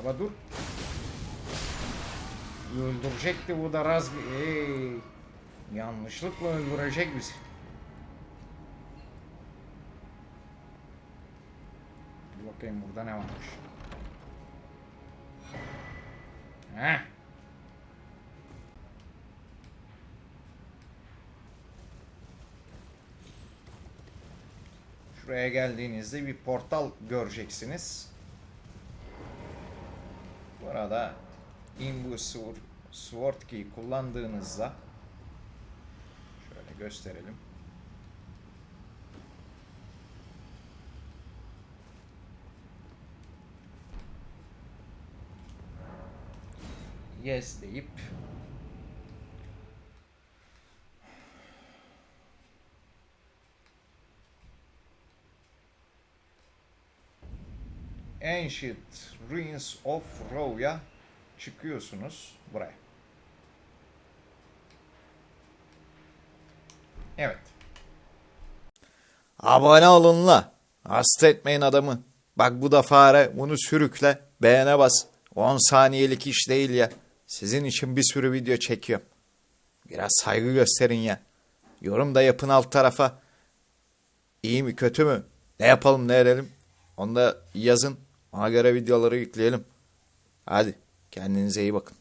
Ama dur. Öldürecekti bu da raz... Ey. Yanlışlıkla öldürecek bizi. Dur bakayım burada ne varmış. Heh. Şuraya geldiğinizde bir portal göreceksiniz. Burada Imbusur Sword Key kullandığınızda şöyle gösterelim. Yes deyip Ancient Ruins of Rovia çıkıyorsunuz buraya. Evet. Abone olun la. Hasta etmeyin adamı. Bak bu da fare. Bunu sürükle. Beğene bas. 10 saniyelik iş değil ya. Sizin için bir sürü video çekiyorum. Biraz saygı gösterin ya. Yorum da yapın alt tarafa. İyi mi kötü mü? Ne yapalım ne edelim? Onu da yazın. Ona göre videoları yükleyelim. Hadi kendinize iyi bakın.